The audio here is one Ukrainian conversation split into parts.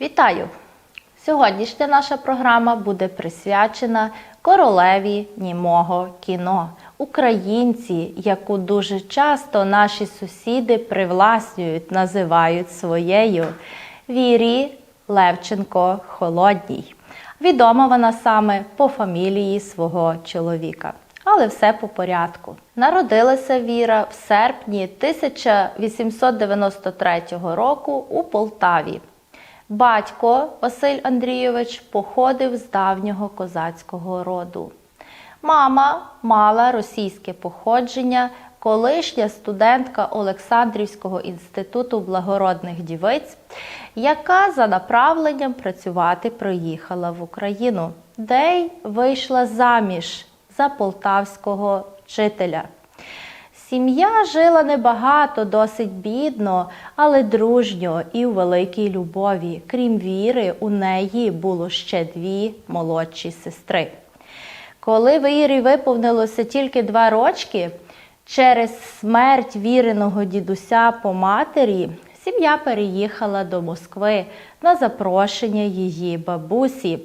Вітаю! Сьогоднішня наша програма буде присвячена королеві німого кіно, українці, яку дуже часто наші сусіди привласнюють, називають своєю Вірі Левченко Холодній. Відома вона саме по фамілії свого чоловіка. Але все по порядку. Народилася Віра в серпні 1893 року у Полтаві. Батько Василь Андрійович походив з давнього козацького роду. Мама мала російське походження, колишня студентка Олександрівського інституту благородних дівиць, яка за направленням працювати приїхала в Україну, де й вийшла заміж за полтавського вчителя. Сім'я жила небагато, досить бідно, але дружньо і у великій любові. Крім віри, у неї було ще дві молодші сестри. Коли Вірі виповнилося тільки два рочки, через смерть віреного дідуся по матері, сім'я переїхала до Москви на запрошення її бабусі,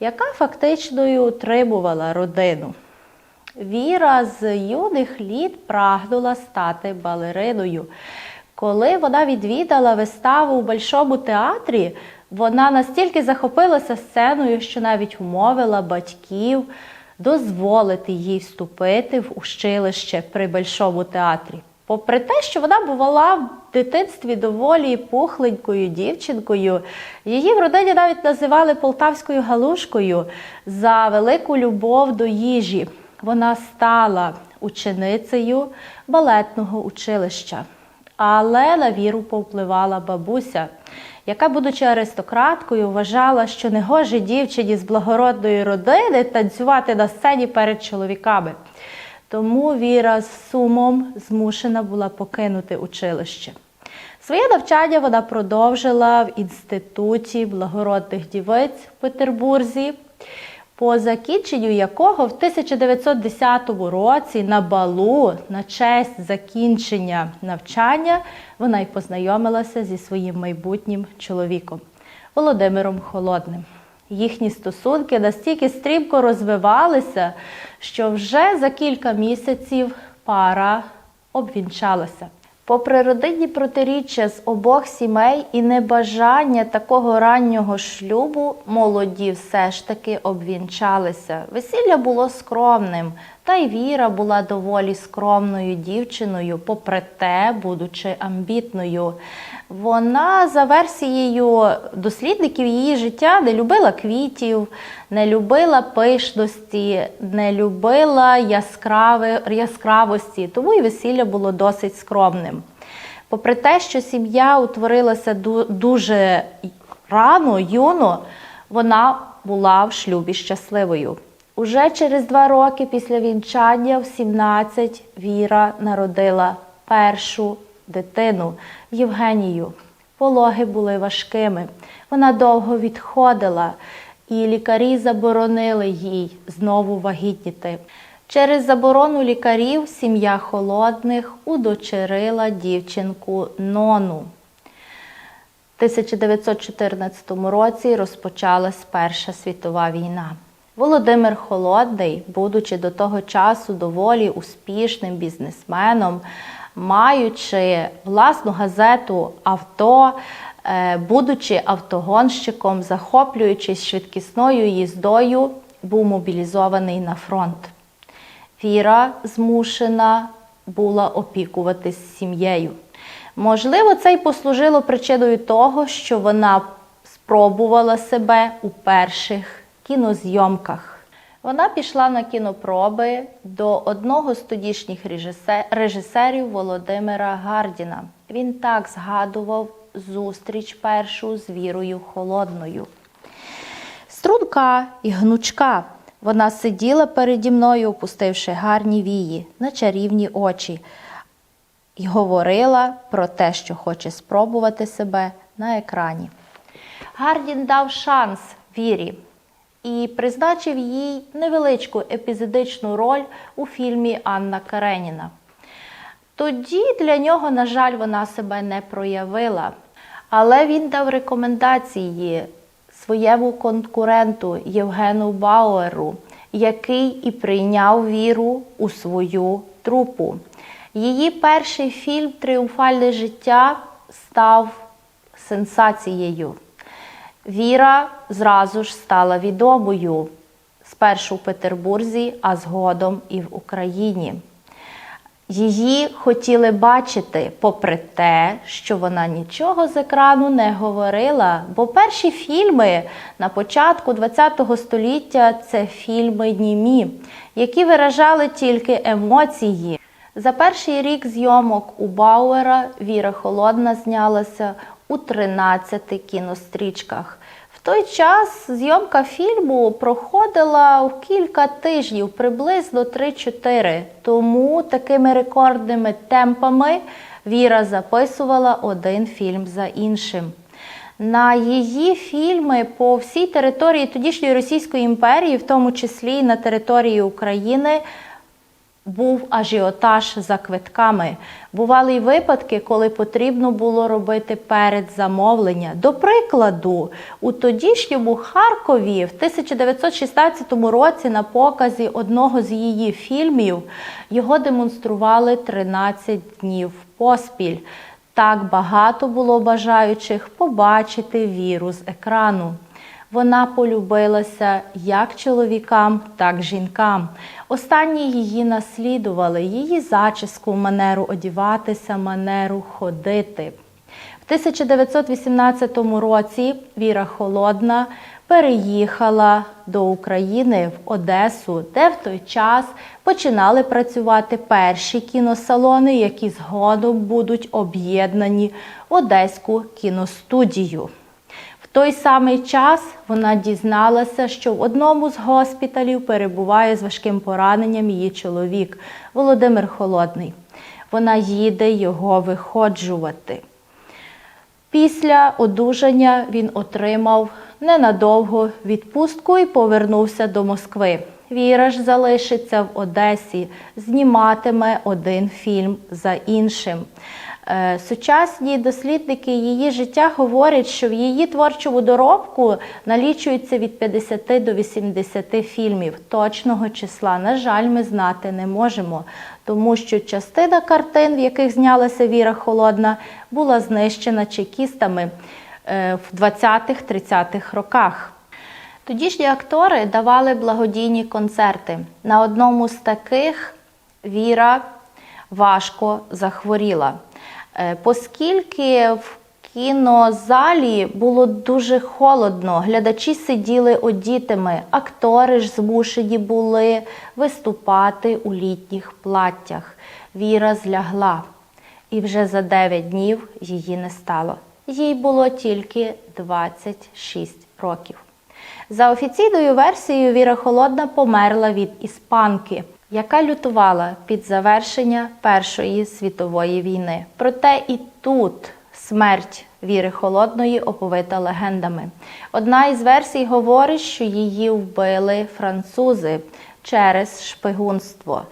яка фактично й утримувала родину. Віра з юних літ прагнула стати балериною. Коли вона відвідала виставу у Большому театрі, вона настільки захопилася сценою, що навіть умовила батьків дозволити їй вступити в училище при Большому театрі. Попри те, що вона бувала в дитинстві доволі пухленькою дівчинкою, її в родині навіть називали полтавською галушкою за велику любов до їжі вона стала ученицею балетного училища. Але на віру повпливала бабуся, яка, будучи аристократкою, вважала, що не гоже дівчині з благородної родини танцювати на сцені перед чоловіками. Тому Віра з сумом змушена була покинути училище. Своє навчання вона продовжила в інституті благородних дівиць в Петербурзі по закінченню якого в 1910 році на балу на честь закінчення навчання вона й познайомилася зі своїм майбутнім чоловіком Володимиром Холодним. Їхні стосунки настільки стрімко розвивалися, що вже за кілька місяців пара обвінчалася. Попри родинні протиріччя з обох сімей і небажання такого раннього шлюбу, молоді все ж таки обвінчалися. Весілля було скромним, та й Віра була доволі скромною дівчиною, попри те, будучи амбітною. Вона, за версією дослідників її життя, не любила квітів, не любила пишності, не любила яскрави, яскравості, тому і весілля було досить скромним. Попри те, що сім'я утворилася дуже рано, юно, вона була в шлюбі щасливою. Уже через два роки після вінчання, в 17, Віра народила першу дитину Євгенію. Пологи були важкими. Вона довго відходила, і лікарі заборонили їй знову вагітніти. Через заборону лікарів сім'я холодних удочерила дівчинку Нону. В 1914 році розпочалась Перша світова війна. Володимир Холодний, будучи до того часу доволі успішним бізнесменом, маючи власну газету авто, будучи автогонщиком, захоплюючись швидкісною їздою, був мобілізований на фронт. Віра змушена була опікуватись сім'єю. Можливо, це й послужило причиною того, що вона спробувала себе у перших кінозйомках. Вона пішла на кінопроби до одного з тодішніх режисерів Володимира Гардіна. Він так згадував зустріч першу з вірою холодною. Струнка і гнучка. Вона сиділа переді мною, опустивши гарні вії на чарівні очі, і говорила про те, що хоче спробувати себе на екрані. Гардін дав шанс вірі і призначив їй невеличку епізодичну роль у фільмі Анна Кареніна. Тоді для нього, на жаль, вона себе не проявила. Але він дав рекомендації своєму конкуренту Євгену Бауеру, який і прийняв віру у свою трупу. Її перший фільм Тріумфальне життя став сенсацією. Віра зразу ж стала відомою спершу в Петербурзі, а згодом і в Україні. Її хотіли бачити, попри те, що вона нічого з екрану не говорила. Бо перші фільми на початку ХХ століття це фільми німі, які виражали тільки емоції. За перший рік зйомок у Бауера Віра Холодна знялася у 13 кінострічках. Той час зйомка фільму проходила в кілька тижнів, приблизно 3-4. Тому такими рекордними темпами Віра записувала один фільм за іншим. На її фільми по всій території тодішньої Російської імперії, в тому числі і на території України, був ажіотаж за квитками. Бували й випадки, коли потрібно було робити передзамовлення. До прикладу, у тодішньому Харкові в 1916 році на показі одного з її фільмів його демонстрували 13 днів поспіль. Так багато було бажаючих побачити віру з екрану. Вона полюбилася як чоловікам, так жінкам. Останні її наслідували, її зачіску, манеру одіватися, манеру ходити. В 1918 році Віра Холодна переїхала до України в Одесу, де в той час починали працювати перші кіносалони, які згодом будуть об'єднані в Одеську кіностудію. Той самий час вона дізналася, що в одному з госпіталів перебуває з важким пораненням її чоловік Володимир Холодний. Вона їде його виходжувати. Після одужання він отримав ненадовго відпустку і повернувся до Москви. Віра ж залишиться в Одесі, зніматиме один фільм за іншим. Е, Сучасні дослідники її життя говорять, що в її творчому доробку налічується від 50 до 80 фільмів. Точного числа, на жаль, ми знати не можемо, тому що частина картин, в яких знялася Віра Холодна, була знищена чекістами е, в 20-30-х роках. Тодішні актори давали благодійні концерти. На одному з таких Віра важко захворіла. Е, Оскільки в кінозалі було дуже холодно, глядачі сиділи одітими, актори ж змушені були виступати у літніх платтях. Віра злягла, і вже за 9 днів її не стало. Їй було тільки 26 років. За офіційною версією, Віра Холодна померла від іспанки, яка лютувала під завершення Першої світової війни. Проте і тут смерть Віри Холодної оповита легендами. Одна із версій говорить, що її вбили французи через шпигунство.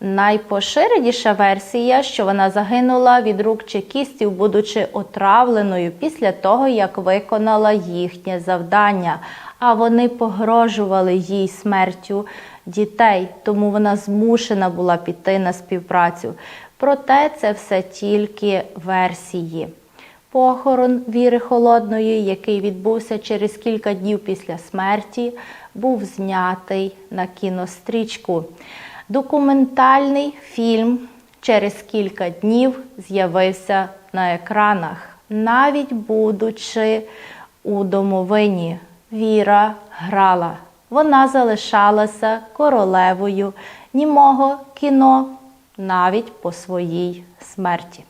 Найпоширеніша версія, що вона загинула від рук чекістів, будучи отравленою після того, як виконала їхнє завдання. А вони погрожували їй смертю дітей, тому вона змушена була піти на співпрацю. Проте це все тільки версії. Похорон Віри Холодної, який відбувся через кілька днів після смерті, був знятий на кінострічку. Документальний фільм через кілька днів з'явився на екранах, навіть будучи у домовині. Віра грала. Вона залишалася королевою німого кіно навіть по своїй смерті.